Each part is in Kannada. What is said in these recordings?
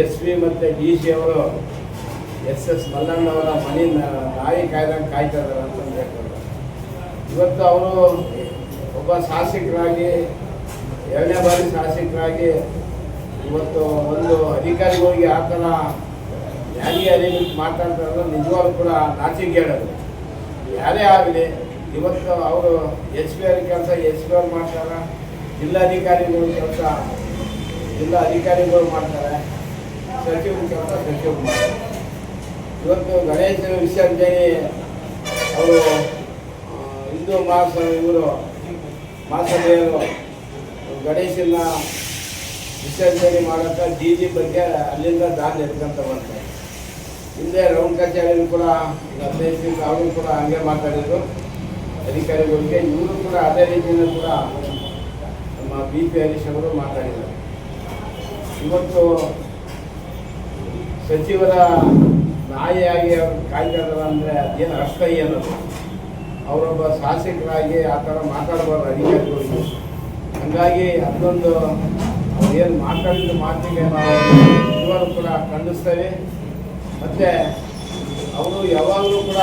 ಎಸ್ ವಿ ಮತ್ತು ಡಿ ಸಿ ಅವರು ಎಸ್ ಎಸ್ ಮಲ್ಲಣ್ಣವರ ಮನೆ ನಾಯಿ ಕಾಯ್ದಂಗೆ ಕಾಯ್ತಾ ಇದ್ದಾರೆ ಅಂತಂದು ಹೇಳ್ತಾರೆ ಇವತ್ತು ಅವರು ಒಬ್ಬ ಶಾಸಕರಾಗಿ, ಎರಡನೇ ಬಾರಿ ಶಾಸಕರಾಗಿ ಇವತ್ತು ಒಂದು ಅಧಿಕಾರಿಗಳಿಗೆ ಆ ಥರ ಯಾರಿಗೆ ಅದೇ ಮಾತಾಡ್ತಾರಲ್ಲ ನಿಜವಾಗ್ಲೂ ಕೂಡ ನಾಚಿಕೆಗೇಡೋದು ಯಾರೇ ಆಗಲಿ, ಇವತ್ತು ಅವರು ಎಸ್ ಪಿ ಅವ್ರ ಕೆಲಸ, ಎಸ್ ಪಿ ಅವ್ರು ಮಾಡ್ತಾರೆ? ಜಿಲ್ಲಾಧಿಕಾರಿಗಳು ಕೆಲಸ, ಜಿಲ್ಲಾ ಅಧಿಕಾರಿಗಳು ಮಾಡ್ತಾರೆ? ಇವತ್ತು ಗಣೇಶ ವಿಸರ್ಜನೆ ಅವರು ಹಿಂದೂ ಮಾಸ ಇವರು ಮಾಸಭೆಯರು ಗಣೇಶನ ವಿಸರ್ಜನೆ ಮಾಡೋಕ್ಕೆ ಜಿ ಬಗ್ಗೆ ಅಲ್ಲಿಂದ ದಾನ್ ಎತ್ಕೊಂತ ಬಂತು ಹಿಂದೆ ರೌಂಡ್ ಕಚೇರಿ ಕೂಡ ಹದಿನೈದು ಅವರು ಕೂಡ ಹಂಗೆ ಮಾತಾಡಿದರು. ಅಧಿಕಾರಿಗಳಿಗೆ ಇವರು ಕೂಡ ಅದೇ ರೀತಿಯಿಂದ ಕೂಡ ನಮ್ಮ ಬಿ ಪಿ ಹರೀಶ್ ಅವರು ಮಾತಾಡಿದರು. ಇವತ್ತು ಸಚಿವರ ನಾಯಿಯಾಗಿ ಅವ್ರು ಕಾಯ್ತಾರೆ ಅಂದರೆ ಅದೇನು ಅರ್ಥ ಏನದು ಅವರೊಬ್ಬ ಶಾಸಕರಾಗಿ ಆ ಥರ ಮಾತಾಡಬಾರ್ದು ಅಧಿಕಾರಿಗಳಿಗೆ ಹಂಗಾಗಿ ಅದೊಂದು ಏನು ಮಾತಾಡಿದ ಮಾತಿಗೆ ನಾವು ಇವರು ಕೂಡ ಖಂಡಿಸ್ತೇವೆ. ಮತ್ತು ಅವರು ಯಾವಾಗಲೂ ಕೂಡ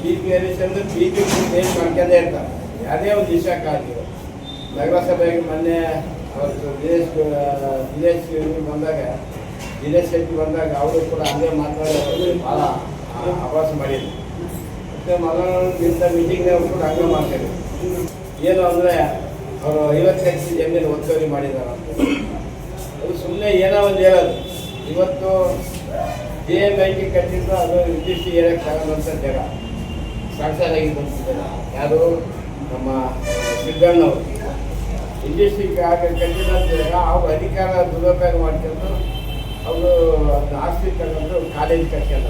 ಬಿ ಪಿ ಅಂದರೆ ಬಿ ಪಿ ಏನು ಮಾಡ್ಕೊಂಡೇ ಇರ್ತಾರೆ. ಯಾವುದೇ ಒಂದು ವಿಷಯಕ್ಕಾಗಿ. ನಗರಸಭೆಗೆ ಮೊನ್ನೆ ಅವತ್ತು ವಿದೇಶ, ವಿದೇಶಿ ಬಂದಾಗ ದಿನೇಶ್ ಶೆಟ್ಟಿ ಬಂದಾಗ ಅವರು ಕೂಡ ಹಂಗೆ ಮಾತಾಡೋದು ಭಾಳ ಅಭ್ಯಾಸ ಮಾಡಿದ್ರು ಮತ್ತು ದಿನ ಮೀಟಿಂಗ್ನವ್ರು ಕೂಡ ಹಂಗೆ ಮಾಡ್ತಾರೆ. ಏನು ಅಂದರೆ ಅವರು ಐವತ್ತು ಲಕ್ಷ ಜಮೀನು ಒತ್ತುವರಿ ಮಾಡಿದ್ದಾರೆ ಅದು ಸುಮ್ಮನೆ ಏನೋ ಒಂದು ಹೇಳೋದು. ಇವತ್ತು ಜೆ ಎಂ ಐ ಟಿ ಕಟ್ಟಿದ್ದು ಅದು ರಿಜಿಸ್ಟ್ರಿ ಏರಕ್ಕೆ ತಗೊಂಡಂಥ ಜಾಗ ಸಾಕ್ಷಾತ್ತಾಗಿದ್ದಂಥ ಬಂದಿದ್ದಾರೆ ಯಾರು? ನಮ್ಮ ಸಿದ್ದಣ್ಣವರು. ಇಂಡಸ್ಟ್ರಿಗೆ ಆಗ ಕಟ್ಟಿದಂಥ ಜಾಗ ಅವ್ರ ಅಧಿಕಾರ ದುರುಪಯೋಗ ಮಾಡ್ಕೊಂಡು ಅವರು ಅದನ್ನ ತಗೊಂಡು ಕಾಲೇಜ್ ಕಟ್ಕೊಂಡ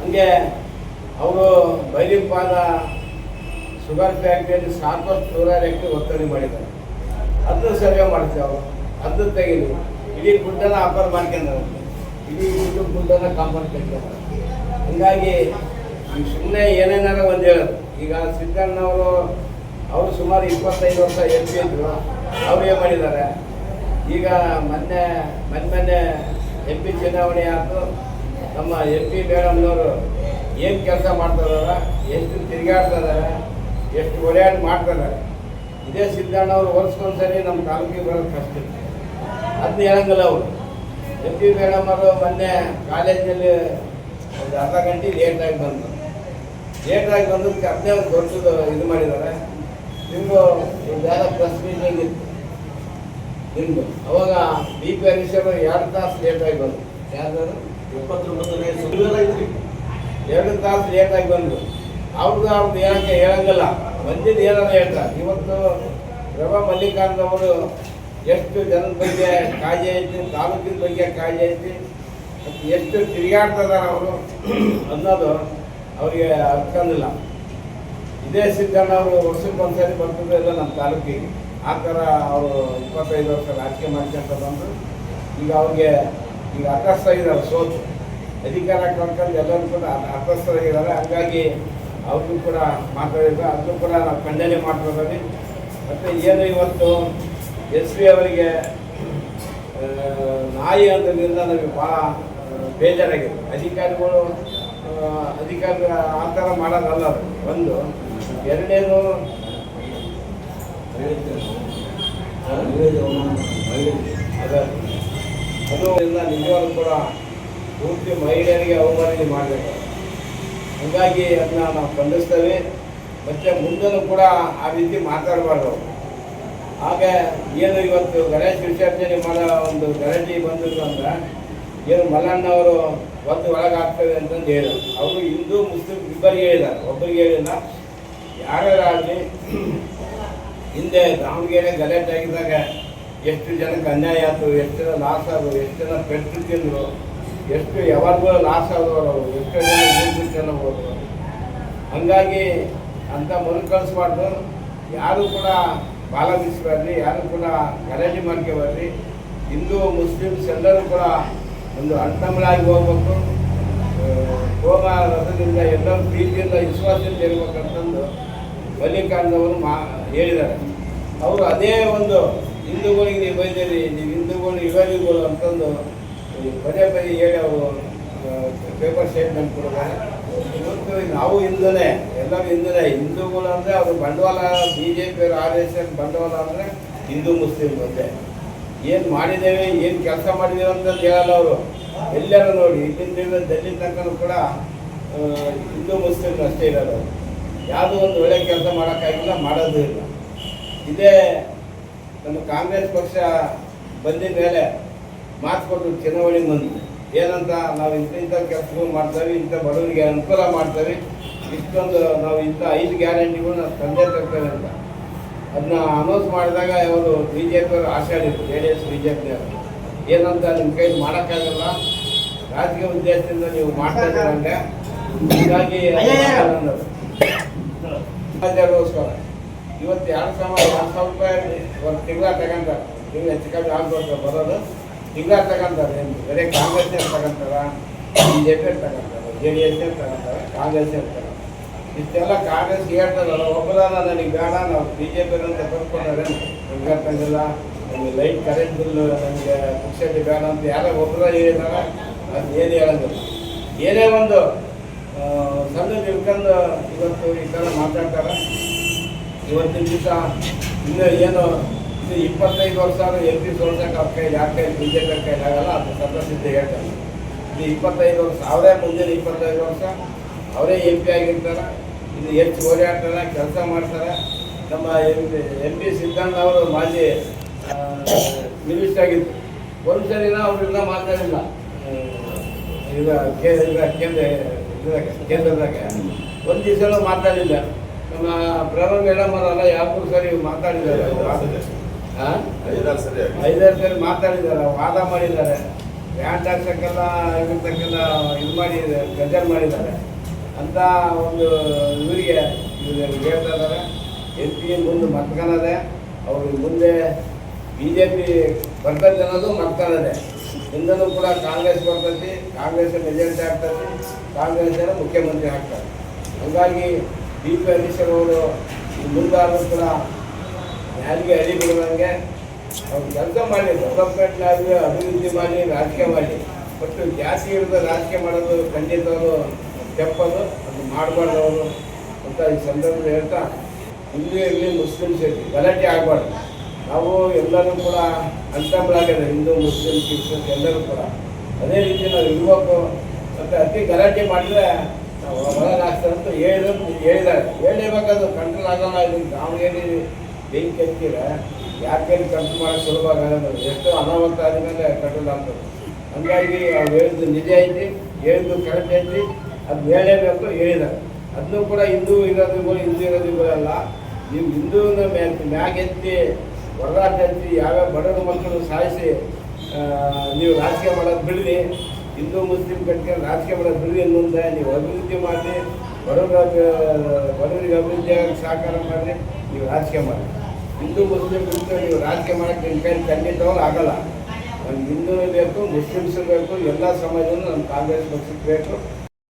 ಹಂಗೆ ಅವರು ಬೈಲಿಪಾದ ಶುಗರ್ ಫ್ಯಾಕ್ಟ್ರಿಯಲ್ಲಿ ಸಾಕಷ್ಟು ನೂರಾರು ಎಕರೆ ಒತ್ತಡಿ ಮಾಡಿದ್ದಾರೆ. ಅದನ್ನು ಸರ್ವೆ ಮಾಡ್ತೀವಿ ಅವರು. ಅದನ್ನು ತೆಗೀಲಿ ಇಡೀ ಗುಡ್ಡನ ಆಫರ್ ಮಾಡ್ಕೊಂಡಾರೆ ಇಡೀ ಗುಡ್ಡು ಗುಡ್ಡನ ಕಾಂಪೌಂಡ್ ಕಟ್ಕೊಂಡಾರೆ ಹೀಗಾಗಿ ಈ ಸುಮ್ಮನೆ ಏನೇನಾರ ಒಂದು ಹೇಳೋದು. ಈಗ ಸಿದ್ದಣ್ಣವರು, ಅವರು ಸುಮಾರು ಇಪ್ಪತ್ತೈದು ವರ್ಷ ಎಂ ಪಿ ಇದ್ರು. ಅವ್ರು ಏನು ಮಾಡಿದ್ದಾರೆ? ಈಗ ಮೊನ್ನೆ ಮೊನ್ನೆ ಮೊನ್ನೆ ಎಂ ಪಿ ಚುನಾವಣೆ ಆಯಿತು. ನಮ್ಮ ಎಂ ಪಿ ಮೇಡಮ್ನವರು ಏನು ಕೆಲಸ ಮಾಡ್ತಾರ ಎಷ್ಟು ತಿರುಗಾಡ್ತಾರ ಎಷ್ಟು ಓಡಾಡಿ ಮಾಡ್ತಾರೆ ಇದೇ ಸಿದ್ದಣ್ಣವ್ರು ವರ್ಷಕ್ಕೊಂದು ಸರಿ ನಮ್ಮ ತಾಲೂಕಿಗೆ ಬರೋದು ಕಷ್ಟ ಅದ್ನ ಅದನ್ನ ಹೇಳಂಗಿಲ್ಲ ಅವರು. ಎಂ ಪಿ ಮೇಡಮ್ ಅವರು ಮೊನ್ನೆ ಕಾಲೇಜಿನಲ್ಲಿ ಒಂದು ಅರ್ಧ ಗಂಟೆ ಲೇಟಾಗಿ ಬಂದರು. ಲೇಟಾಗಿ ಬಂದಕ್ಕೆ ಅದನ್ನೇ ಒಂದು ದೊಡ್ಡದು ಇದು ಮಾಡಿದ್ದಾರೆ. ನಿಮ್ಮ ಯಾರ ಪ್ರೆಸ್ ಮೀಟಿಂಗ್ ನಿಮ್ಮದು ಅವಾಗ ಬಿ ಪಿ ಹರೀಶರು ಎರಡು ತಾಸು ಲೇಟಾಗಿ ಬಂದರು. ಯಾವ್ದಾದ್ರು ಇಪ್ಪತ್ತೊಂಬತ್ತನೇ ಐತ್ರಿ. ಎರಡು ತಾಸು ಲೇಟಾಗಿ ಬಂದರು. ಅವ್ರದ್ದು ಅವ್ರದ್ದು ಏನಕ್ಕೆ ಹೇಳಂಗಿಲ್ಲ. ಬಂದಿದ್ದು ಏನಾರ ಹೇಳ್ತಾರೆ ಇವತ್ತು ರವಾ ಮಲ್ಲಿಕಾರ್ಜುನ ಅವರು ಎಷ್ಟು ಜನದ ಬಗ್ಗೆ ಕಾಳಜಿ ಐತಿ ತಾಲೂಕಿನ ಬಗ್ಗೆ ಕಾಳಜಿ ಐತಿ ಎಷ್ಟು ತಿರುಗಾಡ್ತಿದ್ದಾರೆ ಅವರು ಅನ್ನೋದು ಅವರಿಗೆ ಅರ್ಥಂದಿಲ್ಲ ಇದೇ ಸಿದ್ದಣ್ಣ ಅವರು ವರ್ಷಕ್ಕೊಂದ್ಸರಿ ಬರ್ತದೆ ಇಲ್ಲ ನಮ್ಮ ತಾಲೂಕಿಗೆ. ಆ ಥರ ಅವರು ಇಪ್ಪತ್ತೈದು ವರ್ಷ ರಾಜಕೀಯ ಮಾಡ್ಕೊಂತ ಬಂದು ಈಗ ಅವ್ರಿಗೆ ಈಗ ಅತಸ್ಥರಾಗಿದ್ದಾರೆ ಸೋತು. ಅಧಿಕಾರ ಕಳ್ಕೊಂಡು ಎಲ್ಲರೂ ಕೂಡ ಅತಸ್ಥರಾಗಿದ್ದಾರೆ ಹಾಗಾಗಿ ಅವ್ರಿಗೂ ಕೂಡ ಮಾತಾಡಿದ್ರು ಅದನ್ನು ಕೂಡ ನಾವು ಖಂಡನೆ ಮಾಡ್ತಿದ್ದೀವಿ ಮತ್ತು ಏನು ಇವತ್ತು ಎಸ್ ಪಿ ಅವರಿಗೆ ನಾಯಿ ಅನ್ನೋದ್ರಿಂದ ನಮಗೆ ಭಾಳ ಬೇಜಾರಾಗಿದೆ. ಅಧಿಕಾರಿಗಳು ಅಧಿಕಾರಿ ಆ ಥರ ಮಾಡೋದಲ್ಲ ಒಂದು, ಎರಡನೇದು ಅದ ಎಲ್ಲ ನಿಜವಾಗ್ಲೂ ಕೂಡ ಪೂರ್ತಿ ಮಹಿಳೆಯರಿಗೆ ಅವಮಾನ ಮಾಡಬೇಕು ಹಾಗಾಗಿ ಅದನ್ನ ನಾವು ಖಂಡಿಸ್ತೇವೆ ಮತ್ತೆ ಮುಂದೆನೂ ಕೂಡ ಆ ರೀತಿ ಮಾತಾಡಬಾರ್ದು ಹಾಗೆ ಏನು ಇವತ್ತು ಗಣೇಶ ವಿಸರ್ಜನೆ ಮಾಡೋ ಒಂದು ಗಣೇಶಿ ಬಂದಿದ್ರು ಅಂದ್ರೆ ಏನು ಮಲ್ಲಣ್ಣವರು ಒಂದು ಒಳಗಾಗ್ತದೆ ಅಂತಂದು ಹೇಳಿದ್ರು ಅವರು ಹಿಂದೂ ಮುಸ್ಲಿಂ ಇಬ್ಬರಿಗೆ ಹೇಳಿದ್ದಾರೆ ಒಬ್ಬರಿಗೆ ಹೇಳಿಲ್ಲ ಯಾರ್ಯಾರಾಗಲಿ ಹಿಂದೆ ದಾವಣಗೆರೆ ಗಲಾಟೆ ಆಗಿದ್ದಾಗ ಎಷ್ಟು ಜನಕ್ಕೆ ಅನ್ಯಾಯ ಆಯಿತು, ಎಷ್ಟು ಜನ ಲಾಸ್ ಆದರು, ಎಷ್ಟು ಜನ ಪೆಟ್ಟು ತಿಂದರು, ಎಷ್ಟು ಯಾವಾಗಲೂ ಲಾಸ್ ಆದವರು, ಎಷ್ಟು ಜನ ಜನ ಹೋದ್ರು ಹಂಗಾಗಿ ಅಂತ ಮರುಕಳಿಸ್ಬಾರ್ದು ಯಾರು ಕೂಡ ಬಾಲ ಯಾರು ಕೂಡ ಗಲಾಟೆ ಮಾಡ್ಕೋಬೇಡ್ರಿ ಹಿಂದೂ ಮುಸ್ಲಿಮ್ಸ್ ಎಲ್ಲರೂ ಕೂಡ ಒಂದು ಅಣ್ತಮ್ಮಳಾಗಿ ಹೋಗ್ಬೇಕು. ಹೋಮ ರಥದಿಂದ ಎಲ್ಲರೂ ಪ್ರೀತಿಯಿಂದ, ವಿಶ್ವಾಸದಿಂದ ಇರ್ಬೇಕಂತಂದು ಮಲ್ಲಿಕಾರ್ಜುನವರು ಮಾ, ಹೇಳಿದ್ದಾರೆ. ಅವರು ಅದೇ ಒಂದು ಹಿಂದೂಗಳಿಗೆ ನೀವು ಬೈದಿರಿ ನೀವು ಹಿಂದೂಗಳು ಯುಗಾದಿಗಳು ಅಂತಂದು ಪದೇ ಪದೇ ಹೇಳಿ ಅವರು ಪೇಪರ್ ಸ್ಟೇಟ್ಮೆಂಟ್ ಕೊಡ್ತಾರೆ ಇವತ್ತು ನಾವು ಹಿಂದೂನೇ, ಎಲ್ಲರೂ ಹಿಂದೂನೇ. ಹಿಂದೂಗಳು ಅಂದರೆ ಅವರು ಬಂಡವಾಳ B J P R S S ಬಂಡವಾಳ ಅಂದರೆ ಹಿಂದೂ ಮುಸ್ಲಿಂ ಒಂದೇ. ಏನು ಮಾಡಿದ್ದೇವೆ, ಏನು ಕೆಲಸ ಮಾಡಿದ್ದೇವೆ ಅಂತ ಹೇಳಲ್ಲ ಅವರು. ಎಲ್ಲರೂ ನೋಡಿ, ಇಲ್ಲಿಂದ ದಲ್ಲಿ ತನಕ ಕೂಡ ಹಿಂದೂ ಮುಸ್ಲಿಂ ಅಷ್ಟೇ ಇರೋದು. ಯಾವುದೋ ಒಂದು ಒಳ್ಳೆ ಕೆಲಸ ಮಾಡೋಕ್ಕಾಗಿಲ್ಲ ಮಾಡೋದು ಇಲ್ಲ. ಇದೇ ನಮ್ಮ ಕಾಂಗ್ರೆಸ್ ಪಕ್ಷ ಬಂದಿದ ಮೇಲೆ ಮಾತು ಕೊಟ್ಟು ಚುನಾವಣೆ ಬಂದು ಏನಂತ ನಾವು ಇಂಥ ಇಂಥ ಕೆಲಸಗಳು ಮಾಡ್ತೇವೆ ಇಂಥ ಬಡವರಿಗೆ ಅನುಕೂಲ ಮಾಡ್ತೇವೆ ಇಷ್ಟೊಂದು ನಾವು ಇಂಥ ಐದು ಗ್ಯಾರಂಟಿಗಳು ನಾವು ತಂದೆ ತರ್ತೇವೆ ಅಂತ. ಅದನ್ನ ಅನೌನ್ಸ್ ಮಾಡಿದಾಗ ಅವರು ಬಿ ಜೆ ಪಿಯವರು ಆಶಾಡಿದ್ರು J D S B J ಪಿಯವರು ಏನಂತ ನಿಮ್ಮ ಕೈ ಮಾಡೋಕ್ಕಾಗಲ್ಲ. ರಾಜಕೀಯ ಉದ್ದೇಶದಿಂದ ನೀವು ಮಾಡ್ತಾ ಇದ್ದೀರಂತೆ ಹೀಗಾಗಿ ಸಮಾಜಗೋಸ್ಕರ ಇವತ್ತು ಎರಡು ಸಾವಿರ ಎರಡು ಸಾವಿರ ರೂಪಾಯಿ ಒಂದು ತಿಂಗಳ ತಗೊಂತಾರೆ ನೀವು ಹೆಚ್ಚು ಕಮ್ಮಿ ಆಗ್ಬೇಕು ಬರೋದು. ತಿಂಗಳ ತಗೊಂತಾರೆ ಬೇರೆ ಬರೀ ಕಾಂಗ್ರೆಸ್ ತಗೊಂತಾರ ಬಿ ಜೆ ಪಿ ತಗೊಂತಾರೆ ಜೆ ಡಿ ಎಸ್ ತಗೊಂತಾರೆ ಕಾಂಗ್ರೆಸ್ ತಗೊಂತಾರೆ ಇಷ್ಟೆಲ್ಲ ಕಾಂಗ್ರೆಸ್ ಹೇಳ್ತಾರಲ್ಲ ಒಬ್ಬರಲ್ಲ ನನಗೆ ಬೇಡ, ನಾವು ಬಿ ಜೆ ಪಿ ಅಂತ ಬರ್ಕೊತಾರೆ ತಂಗಿಲ್ಲ ನಮಗೆ ಲೈಟ್ ಕರೆಂಟ್ ಬಿಲ್ ನನಗೆ ಪುಕ್ಷಟಿ ಬೇಡ ಅಂತ ಯಾರೋ ಒಬ್ಬರ ಹೇಳಿದಾರ. ಅದು ಏನು ಹೇಳೋದಿಲ್ಲ ಏನೇ ಒಂದು ಸಣ್ಣ ನಿಲ್ಕೊಂಡು ಇವತ್ತು ಈ ಥರ ಮಾತಾಡ್ತಾರೆ. ಇವತ್ತಿನ ದಿವಸ ಇನ್ನು ಏನು ಇಪ್ಪತ್ತೈದು ವರ್ಷ ಎಲ್ ಪಿ ಸೋಲ್ಸಕ್ಕೆ ಅವ್ರ ಕೈಲಿ ಯಾರ ಕೈಲಿ ಬಿ ಜೆ ಪಿ ಕೈಲಿ ಆಗಲ್ಲ ಅದು ಸಂತಸಿದ್ಧ ಹೇಳ್ತಾರೆ. ಇದು ಇಪ್ಪತ್ತೈದು ವರ್ಷ, ಅವರೇ ಮುಂದಿನ ಇಪ್ಪತ್ತೈದು ವರ್ಷ, ಅವರೇ ಎಂ ಪಿ ಆಗಿರ್ತಾರೆ. ಇದು ಹೆಚ್ಚು ಓಡಾಡ್ತಾರೆ, ಕೆಲಸ ಮಾಡ್ತಾರೆ. ನಮ್ಮ M P M P Siddanna ಅವರು ಮಾಜಿ ಮಿನಿಸ್ಟರ್ ಆಗಿದ್ದರು ಒಂದು ಸರಿನ ಅವ್ರಿಂದ ಮಾತಾಡಿಲ್ಲ. ಈಗ ಕೇ- ಕೇಂದ್ರ ಇದ್ರಾಗ ಕೇಂದ್ರದಾಗ. ಒಂದು ದಿವಸ ಮಾತಾಡಿಲ್ಲ. ನಮ್ಮ ಪ್ರಭು ಮೇಡಮ್ ಅವರೆಲ್ಲ ಸರಿ ಮಾತಾಡಿದ್ದಾರೆ? ಐದಾರು ಸರಿ. ಐದಾರು ಸರಿ ಮಾತಾಡಿದ್ದಾರೆ. ವಾದ ಮಾಡಿದ್ದಾರೆ. ಬ್ಯಾಂಡ್ ಹಾಕ್ಸಕ್ಕೆಲ್ಲ ಇರ್ತಕ್ಕೆಲ್ಲ ಇದು ಮಾಡಿ ಗಜರ್ ಮಾಡಿದ್ದಾರೆ. ಅಂತ ಒಂದು ಇವರಿಗೆ ಇವ್ರು ಹೇಳ್ತಾ ಇದ್ದಾರೆ. ಎಂ ಪಿ ಮುಂದೆ ಮತ್ಕೊಳದೆ ಅವ್ರಿಗೆ ಮುಂದೆ ಬಿ ಜೆ ಪಿ ಬರ್ತದೆ ಅನ್ನೋದು ಮತ್ಕೊಳದೆ. ಹಿಂದೂ ಕೂಡ ಕಾಂಗ್ರೆಸ್ ಬರ್ತೈತಿ, ಕಾಂಗ್ರೆಸ್ ಮೆಜಾರಿಟಿ ಆಗ್ತೈತಿ, ಕಾಂಗ್ರೆಸ್ ಮುಖ್ಯಮಂತ್ರಿ ಆಗ್ತಾರೆ. ಹಾಗಾಗಿ ಬಿ ಪಿ ಅವರು ಮುಂದಾದ್ರೂ ಕೂಡ ಯಾರಿಗೆ ಅಡಿ ಬಿಡುವಂಗೆ ಅವ್ರು ಕೆಲಸ ಮಾಡಿ ಡೆವಲಪ್ಮೆಂಟ್ನಾಗಿ ಅಭಿವೃದ್ಧಿ ಮಾಡಿ, ರಾಜಕೀಯ ಮಾಡಿ. ಬಟ್ ಜಾಸ್ತಿ ಇರೋದು ರಾಜಕೀಯ ಮಾಡೋದು ಖಂಡಿತವರು ತೆಪ್ಪದು, ಅದು ಮಾಡಬಾರ್ದು ಅಂತ ಈ ಸಂದರ್ಭದಲ್ಲಿ ಹೇಳ್ತಾ, ಹಿಂದೂ ಇರಲಿ, ಮುಸ್ಲಿಮ್ಸ್ ಇರಲಿ, ಗಲಾಟೆ ಆಗಬಾರ್ದು. ನಾವು ಎಲ್ಲರೂ ಕೂಡ ಅನ್ಸಂಬಳಾಗಿದೆ ಹಿಂದೂ, ಮುಸ್ಲಿಂ, ಕ್ರಿಶ್ಚಿಯನ್ ಎಲ್ಲರೂ ಕೂಡ ಅದೇ ರೀತಿ ನಾವು ಇರಬೇಕು ಮತ್ತು ಅತಿ ಗಲಾಟೆ ಮಾಡಿದ್ರೆ ನಾವು ಹಾಕ್ತಾರೆ ಅಂತ ಹೇಳಿದ್ರು, ಹೇಳಿದ್ದಾರೆ. ಹೇಳಲೇಬೇಕಾದ್ರು ಕಂಟ್ರೋಲ್ ಆಗಲ್ಲ ಇದು ದಾವಣಗೆರೆ ಬೆಂಕಿ ಹಚ್ಚಿದ್ರೆ ಯಾಕೆ ಕಂಟ್ರೋಲ್ ಮಾಡೋಕೆ ಸುಲಭ ಆಗಲ್ಲ ಎಷ್ಟು ಅನಾಹುತ ಆದಮೇಲೆ ಕಂಟ್ರೋಲ್ ಆಗ್ತದೆ. ಹಂಗಾಗಿ ಅವ್ರು ಹೇಳಿದ್ದು ನಿಜ ಐತಿ, ಹೇಳಿದ್ದು ಕರೆಕ್ಟ್ ಐತಿ, ಅದು ಹೇಳಲೇಬೇಕು, ಹೇಳಿದ್ದಾರೆ. ಅದನ್ನು ಕೂಡ ಹಿಂದೂ ಇರೋದಿಗೂ ಹಿಂದೂ ಇರೋದಿಗಳಲ್ಲ ನೀವು ಹಿಂದೂನ ಮ್ಯಾಗ ಹೊರದಾಟ ಯಾವ್ಯಾವ ಬಡವರ ಮಕ್ಕಳು ಸಾಯಿಸಿ ನೀವು ರಾಜಕೀಯ ಮಾಡೋದು ಬಿಡಲಿ ಹಿಂದೂ, ಮುಸ್ಲಿಂ ಕಟ್ಕೊಂಡು ರಾಜಕೀಯ ಮಾಡೋದು ಬಿಡಲಿ ಮುಂದೆ ನೀವು ಅಭಿವೃದ್ಧಿ ಮಾಡಿ ಬಡವರ, ಬಡವರಿಗೆ ಅಭಿವೃದ್ಧಿ ಆಗಕ್ಕೆ ಸಹಕಾರ ಮಾಡಿರಿ, ನೀವು ರಾಜಕೀಯ ಮಾಡಿ ಹಿಂದೂ, ಮುಸ್ಲಿಂ ಕಟ್ಕೊಂಡು ನೀವು ರಾಜಕೀಯ ಮಾಡೋಕ್ಕೆ ನಿಮ್ಮ ಕೈಲಿ ಖಂಡಿತವಾಗ ಆಗಲ್ಲ. ನಮ್ಗೆ ಹಿಂದೂ ಬೇಕು, ಮುಸ್ಲಿಮ್ಸ್ ಬೇಕು, ಎಲ್ಲ ಸಮಾಜವೂ ನಮ್ಮ ಕಾಂಗ್ರೆಸ್ ಪಕ್ಷಕ್ಕೆ ಬೇಕು.